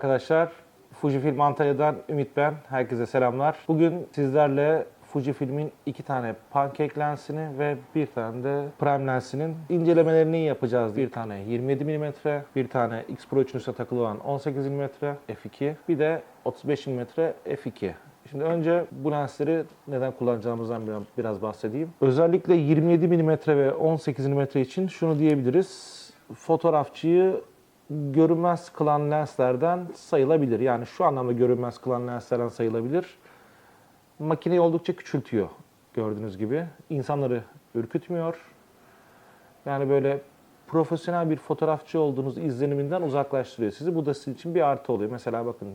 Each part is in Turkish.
Arkadaşlar. Fujifilm Antalya'dan Ümit ben. Herkese selamlar. Bugün sizlerle Fujifilm'in iki tane pankek lensini ve bir tane de prime lensinin incelemelerini yapacağız. Bir tane 27 mm, bir tane X Pro 3'ün üstüne takılı olan 18 mm f2, bir de 35 mm f2. Şimdi önce bu lensleri neden kullanacağımızdan biraz bahsedeyim. Özellikle 27 mm ve 18 mm için şunu diyebiliriz. Fotoğrafçıyı görünmez kılan lenslerden sayılabilir. Yani şu anlamda görünmez kılan lenslerden sayılabilir. Makineyi oldukça küçültüyor gördüğünüz gibi. İnsanları ürkütmüyor. Yani böyle profesyonel bir fotoğrafçı olduğunuz izleniminden uzaklaştırıyor sizi. Bu da sizin için bir artı oluyor. Mesela bakın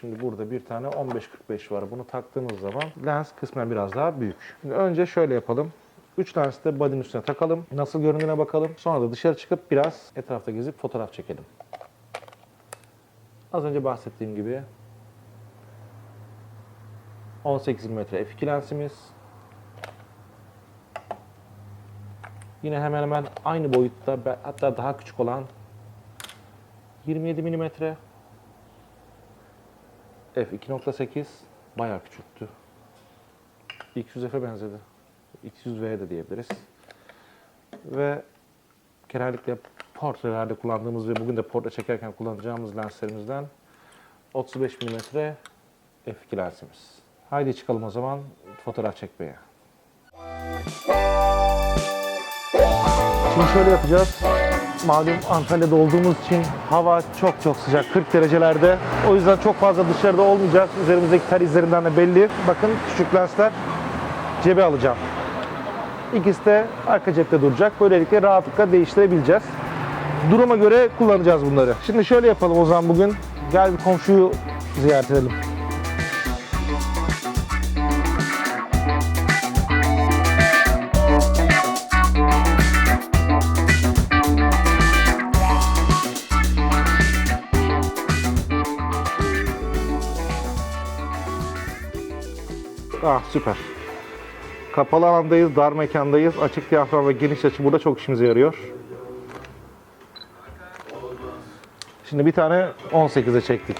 şimdi burada bir tane 15-45 var. Bunu taktığınız zaman lens kısmen biraz daha büyük. Şimdi önce şöyle yapalım. 3 lensi de body'nin üstüne takalım. Nasıl göründüğüne bakalım. Sonra da dışarı çıkıp biraz etrafta gezip fotoğraf çekelim. Az önce bahsettiğim gibi 18 mm f2 lensimiz. Yine hemen hemen aynı boyutta hatta daha küçük olan 27 mm f2.8 bayağı küçülttü. X100F'e benzedi. X100V de diyebiliriz. Ve genellikle portrelerde kullandığımız ve bugün de portre çekerken kullanacağımız lenslerimizden 35 mm f2 lensimiz. Haydi çıkalım o zaman fotoğraf çekmeye. Şimdi şöyle yapacağız. Malum Antalya'da olduğumuz için hava çok çok sıcak 40 derecelerde. O yüzden çok fazla dışarıda olmayacağız. Üzerimizdeki ter izlerinden de belli. Bakın küçük lensler cebe alacağım. İkisi de arka cepte duracak. Böylelikle rahatlıkla değiştirebileceğiz. Duruma göre kullanacağız bunları. Şimdi şöyle yapalım o zaman bugün. Gel bir komşuyu ziyaret edelim. Ah süper. Kapalı alandayız, dar mekandayız. Açık diyafram ve geniş açı burada çok işimize yarıyor. Şimdi bir tane 18'e çektik.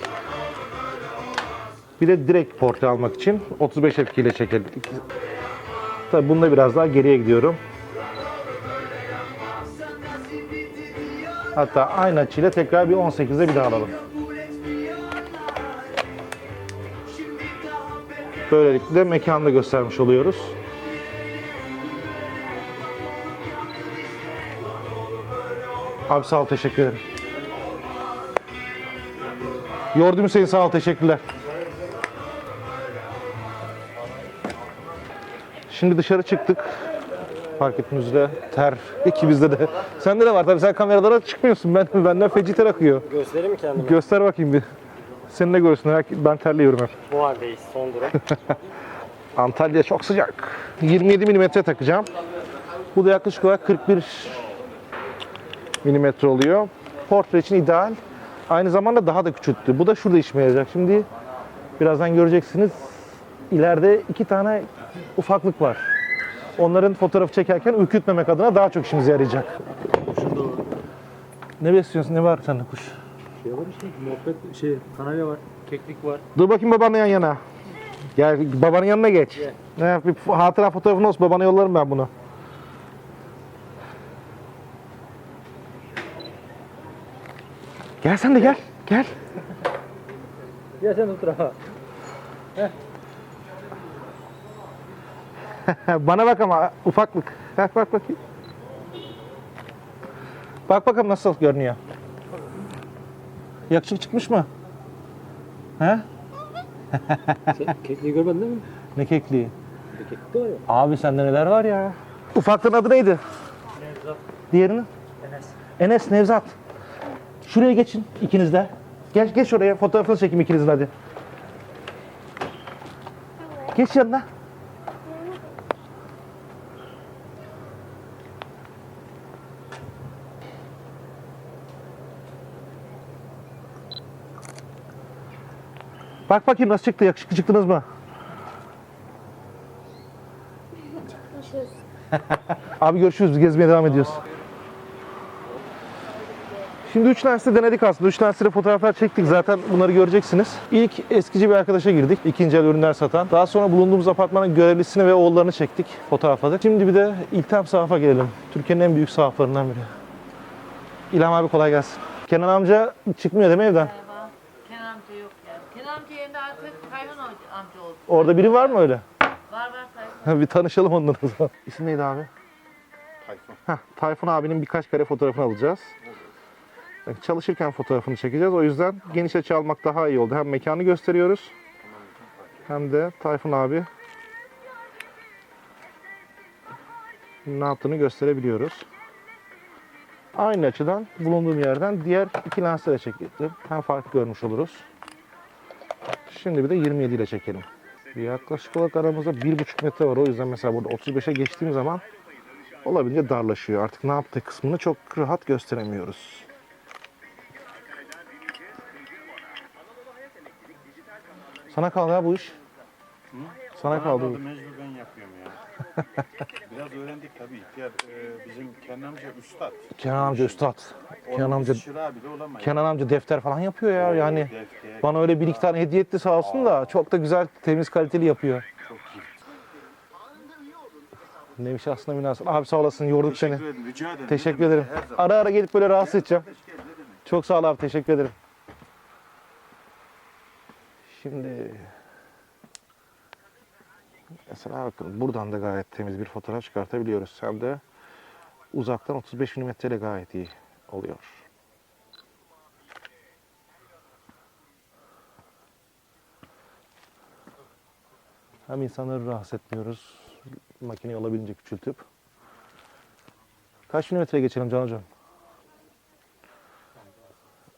Bir de direkt portre almak için 35 f2 ile çekelim. Tabii bunda biraz daha geriye gidiyorum. Hatta aynı açıyla tekrar bir 18'e bir daha alalım. Böylelikle de mekanı da göstermiş oluyoruz. Abi sağ ol, teşekkür ederim. Yordum seni, sağ ol, teşekkürler. Şimdi dışarı çıktık. Fark ettiğiniz üzere ter ikimizde de. Sende de var tabii sen kameralara çıkmıyorsun. Ben benden feci ter akıyor. Göstereyim mi kendimi? Göster bakayım bir. Seni ne görsünler. Ben terliyorum hep. Bu haldeyiz son durum. Antalya çok sıcak. 27 mm takacağım. Bu da yaklaşık olarak 41 mm oluyor. Portre için ideal. Aynı zamanda daha da küçülttü. Bu da şurada işime yarayacak. Şimdi birazdan göreceksiniz. İleride iki tane ufaklık var. Onların fotoğrafı çekerken ürkütmemek adına daha çok işimize yarayacak. Ne besliyorsun? Ne var sende kuş? şey var işte muhabbet şey kanarya var, keklik var. Dur bakayım babanın yan yana. Gel babanın yanına geç. Ne bir hatıra fotoğrafın olsun babana yollarım ben bunu. Gel sen de gel. Gel. Ya sen otur ha. Bana bak ama ufaklık. Bak bak bakayım. Bak bakalım nasıl görünüyor. Yakışık çıkmış mı? He? Sen kekliği görmedin değil mi? Ne kekliği? Bir keklik de var ya. Abi sende neler var ya? Ufaklığın adı neydi? Nevzat. Diğerinin? Enes. Enes, Nevzat. Şuraya geçin ikiniz de. Geç, geç oraya. Fotoğrafını çekeyim ikinizin hadi. Geç yanına. Bak bakayım nasıl çıktı. Yakışıklı çıktınız mı? Abi görüşürüz. Biz gezmeye devam ediyoruz. Şimdi 3 lensle denedik aslında. 3 lensle fotoğraflar çektik. Zaten bunları göreceksiniz. İlk eskici bir arkadaşa girdik. İkinci el ürünler satan. Daha sonra bulunduğumuz apartmanın görevlisini ve oğullarını çektik. Fotoğrafladık. Şimdi bir de İltem Sahaf'a gelelim. Türkiye'nin en büyük sahaflarından biri. İlham abi kolay gelsin. Kenan amca çıkmıyor değil mi evden? Merhaba. Kenan amca yok yani. Kenan amca yerine artık Tayfun amca- oldu. Orada biri var mı öyle? Var var Tayfun. bir tanışalım onunla o zaman. İsim neydi abi? Tayfun. Heh, Tayfun abinin birkaç kare fotoğrafını alacağız. Çalışırken fotoğrafını çekeceğiz. O yüzden geniş açı almak daha iyi oldu. Hem mekanı gösteriyoruz. Hem de Tayfun abi ne yaptığını gösterebiliyoruz. Aynı açıdan bulunduğum yerden diğer iki lensle de çektim. Hem fark görmüş oluruz. Şimdi bir de 27 ile çekelim. Yaklaşık olarak aramızda 1,5 metre var. O yüzden mesela burada 35'e geçtiğim zaman olabildiğince darlaşıyor. Artık ne yaptığı kısmını çok rahat gösteremiyoruz. Sana kaldı ha bu iş. Sana kaldı. bu. Anladım, mecbur ben yapıyorum ya. Biraz öğrendik tabii. Diğer e, bizim Kenan amca üstad. Kenan amca üstad. Kenan amca, Şırağı bile olamayız. Kenan amca defter falan yapıyor ya. Yani Defter, bana öyle bir iki tane hediye etti sağ olsun da çok da güzel, temiz, kaliteli yapıyor. Neymiş aslında münasebet. Abi sağ olasın yorduk seni. Teşekkür ederim. Rica ederim. Teşekkür ederim. her zaman. Ara ara gelip böyle rahatsız edeceğim. Çok sağ ol abi. Teşekkür ederim. Şimdi mesela bakın buradan da gayet temiz bir fotoğraf çıkartabiliyoruz. Hem de uzaktan 35 mm ile gayet iyi oluyor. Hem insanları rahatsız etmiyoruz. Makineyi olabildiğince küçültüp. Kaç milimetre geçelim Can Hocam?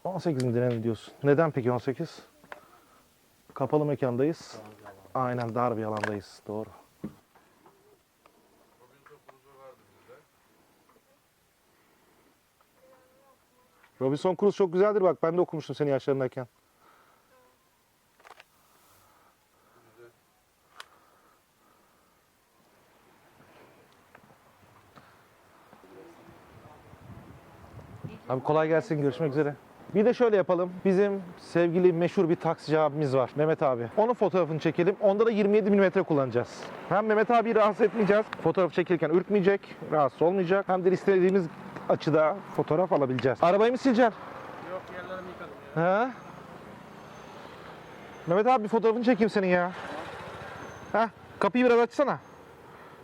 18 mi denelim diyorsun. Neden peki 18? Kapalı mekandayız. Aynen dar bir alandayız. Doğru. Robinson Crusoe çok güzeldir bak. Ben de okumuştum senin yaşlarındayken. Abi kolay gelsin. Görüşmek üzere. Bir de şöyle yapalım. Bizim sevgili meşhur bir taksici abimiz var. Mehmet abi. Onun fotoğrafını çekelim. Onda da 27 mm kullanacağız. Hem Mehmet abiyi rahatsız etmeyeceğiz. Fotoğraf çekilirken ürkmeyecek, rahatsız olmayacak. Hem de istediğimiz açıda fotoğraf alabileceğiz. Arabayı mı sileceksin? Yok yerlerimi yıkadım ya. He? Mehmet abi bir fotoğrafını çekeyim senin ya. Heh, kapıyı biraz açsana.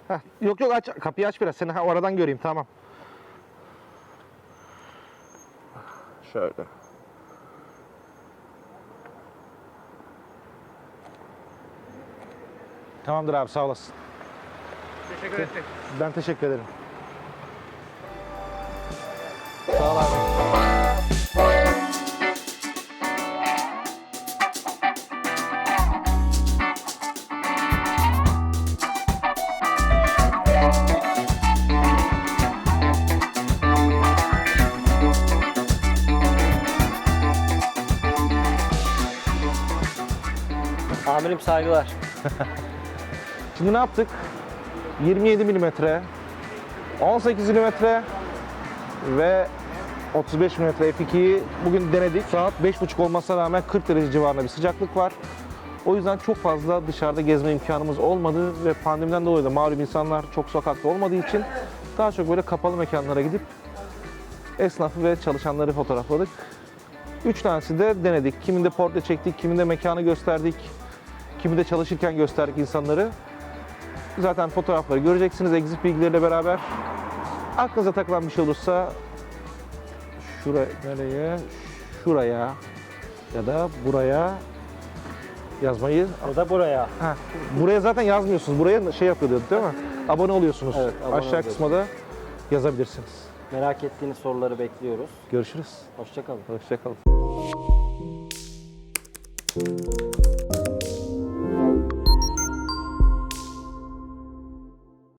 Heh, yok yok aç. Kapıyı aç biraz. Seni ha, o aradan göreyim tamam. Şöyle. Tamamdır abi sağ olasın. Teşekkür ettik. Ben teşekkür ederim. Sağ ol abi. Amirim saygılar. Şimdi ne yaptık? 27 mm, 18 mm ve 35 mm f2'yi bugün denedik. Saat 5.30 olmasına rağmen 40 derece civarında bir sıcaklık var. O yüzden çok fazla dışarıda gezme imkanımız olmadı ve pandemiden dolayı da malum insanlar çok sokakta olmadığı için daha çok böyle kapalı mekanlara gidip esnafı ve çalışanları fotoğrafladık. Üç tanesi de denedik. Kiminde portre çektik, kiminde mekanı gösterdik, kiminde çalışırken gösterdik insanları. Zaten fotoğrafları göreceksiniz exit bilgileriyle beraber. Aklınıza takılan bir şey olursa şuraya, nereye? Şuraya ya da buraya yazmayı. O da buraya. Ha, buraya zaten yazmıyorsunuz. Buraya şey yapıyorduk değil mi? Abone oluyorsunuz. Evet, abone Aşağı oluyoruz. kısma da yazabilirsiniz. Merak ettiğiniz soruları bekliyoruz. Görüşürüz. Hoşçakalın. Hoşçakalın.